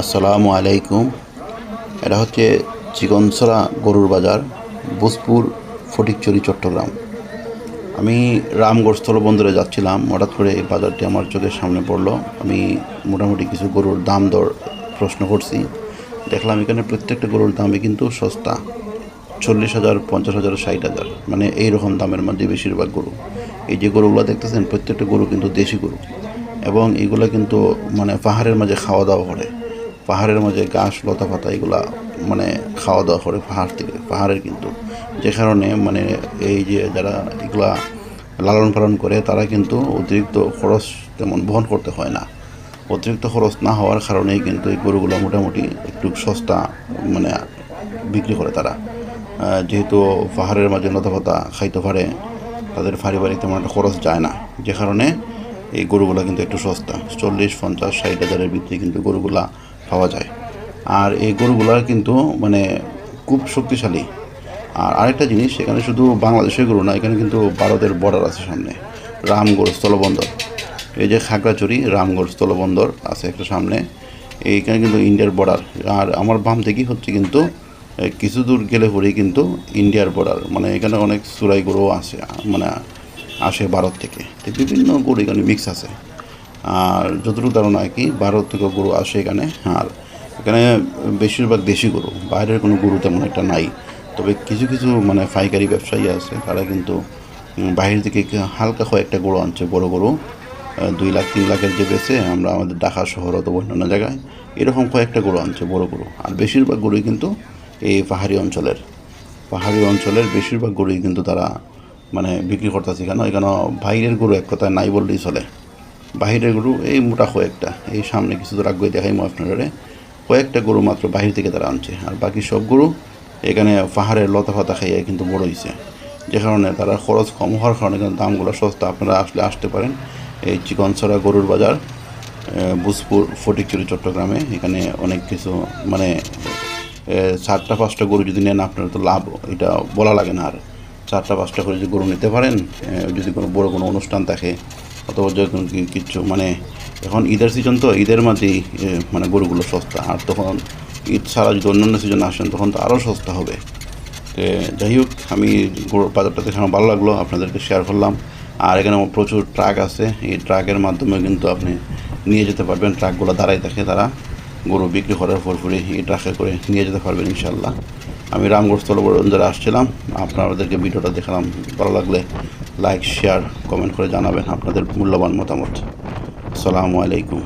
আসসালামু আলাইকুম। এটা হচ্ছে চিকনসরা গরুর বাজার, বুসপুর ফটিকচুরি চট্টগ্রাম। আমি রামগড় স্থলবন্দরে যাচ্ছিলাম, হঠাৎ করে এই বাজারটি আমার চোখের সামনে পড়ল। আমি মোটামুটি কিছু গরুর দাম দর প্রশ্ন করছি। দেখলাম এখানে প্রত্যেকটা গরুর দামই কিন্তু সস্তা। চল্লিশ হাজার, পঞ্চাশ হাজার, ষাট হাজার মানে এই রকম দামের মধ্যে বেশিরভাগ গরু। এই যে গরুগুলো দেখতেছেন, প্রত্যেকটা গরু কিন্তু দেশি গরু। এবং এগুলো কিন্তু মানে পাহাড়ের মাঝে খাওয়া দাওয়া করে। পাহাড়ের মাঝে ঘাস, লতা পাতা, এগুলা মানে খাওয়া দাওয়া করে পাহাড় থেকে, পাহাড়ের কিন্তু। যে কারণে মানে এই যে যারা এগুলা লালন পালন করে, তারা কিন্তু অতিরিক্ত খরচ তেমন বহন করতে হয় না। অতিরিক্ত খরচ না হওয়ার কারণেই কিন্তু এই গরুগুলো মোটামুটি একটু সস্তা মানে বিক্রি করে তারা। যেহেতু পাহাড়ের মাঝে লতা পাতা খাইতে পারে, তাদের পারিবারিক তেমন একটা খরচ যায় না। যে কারণে এই গরুগুলো কিন্তু একটু সস্তা, চল্লিশ, পঞ্চাশ, ষাট হাজারের ভিতরে কিন্তু গরুগুলা পাওয়া যায়। আর এই গরুগুলা কিন্তু মানে খুব শক্তিশালী। আর আরেকটা জিনিস, এখানে শুধু বাংলাদেশের গরু না, এখানে কিন্তু ভারতের বর্ডার আছে সামনে। রামগড় স্থলবন্দর। এই যে খাগড়াছড়ি, রামগড় স্থলবন্দর আছে একটা সামনে। এইখানে কিন্তু ইন্ডিয়ার বর্ডার আর আমার বাম থেকেই হচ্ছে কিন্তু কিছু দূর গেলে পরেই কিন্তু ইন্ডিয়ার বর্ডার মানে এখানে অনেক চুরাই গরু আছে মানে আসে ভারত থেকে। বিভিন্ন গরু এখানে মিক্স আছে। আর যতটুকু ধারণা আর কি, ভারত থেকে গরু আসে এখানে, আর এখানে বেশিরভাগ দেশি গরু, বাইরের কোনো গরু তেমন একটা নাই। তবে কিছু কিছু মানে পাইকারি ব্যবসায়ী আছে, তারা কিন্তু বাইরে থেকে হালকা কয়েকটা গরু আনছে, বড় গরু দুই লাখ, তিন লাখের যে বেছে আমরা আমাদের ঢাকা শহর অথবা অন্যান্য জায়গায় এরকম কয়েকটা গরু আনছে, বড় গরু। আর বেশিরভাগ গরুই কিন্তু এই পাহাড়ি অঞ্চলের। পাহাড়ি অঞ্চলের বেশিরভাগ গরুই কিন্তু তারা মানে বিক্রি করতেছে। কেন? এখানে বাইরের গরু এক কথায় নাই বললেই চলে। বাহিরের গরু এই মোটা কয়েকটা এই সামনে কিছু দূর দেখাই আপনারা কয়েকটা গরু মাত্র বাহির থেকে তারা আনছে আর বাকি সব গরু এখানে পাহাড়ের লতা পাতা খাইয়ে কিন্তু বড় হয়েছে যে কারণে তারা খরচ কম হওয়ার কারণে কিন্তু দামগুলো সস্তা আপনারা আসলে আসতে পারেন। এই চিকনসরা গরুর বাজার আহ, বুসপুর ফটিকচুরি চট্টগ্রামে। এখানে অনেক কিছু মানে চারটা পাঁচটা গরু যদি নেন আপনার তো লাভ এটা বলা লাগে না। আর চারটা পাঁচটা করে যদি গরু নিতে পারেন যদি কোনো বড় কোনো অনুষ্ঠান থাকে অথবা যখন কিছু মানে এখন ঈদের সিজন তো, ঈদের মাঝেই মানে গরুগুলো সস্তা। আর তখন ঈদ ছাড়া যদি অন্যান্য সিজন আসেন, তখন তো আরও সস্তা হবে। যাই হোক, আমি বাজারটা দেখে আমার ভালো লাগল, আপনাদেরকে শেয়ার করলাম। আর এখানে প্রচুর ট্রাক আছে। এই ট্রাকের মাধ্যমে কিন্তু আপনি নিয়ে যেতে পারবেন। ট্রাকগুলো দাঁড়াই থাকে তারা। গরু বিক্রি করার পর পরে এই ট্রাকে করে নিয়ে যেতে পারবেন ইনশাল্লাহ আমি রামগড় স্থলবন্দরে আসছিলাম, আপনাদেরকে ভিডিওটা দেখালাম। ভালো লাগলে লাইক শেয়ার কমেন্ট করে জানাবেন আপনাদের মূল্যবান মতামত। আসসালামু আলাইকুম।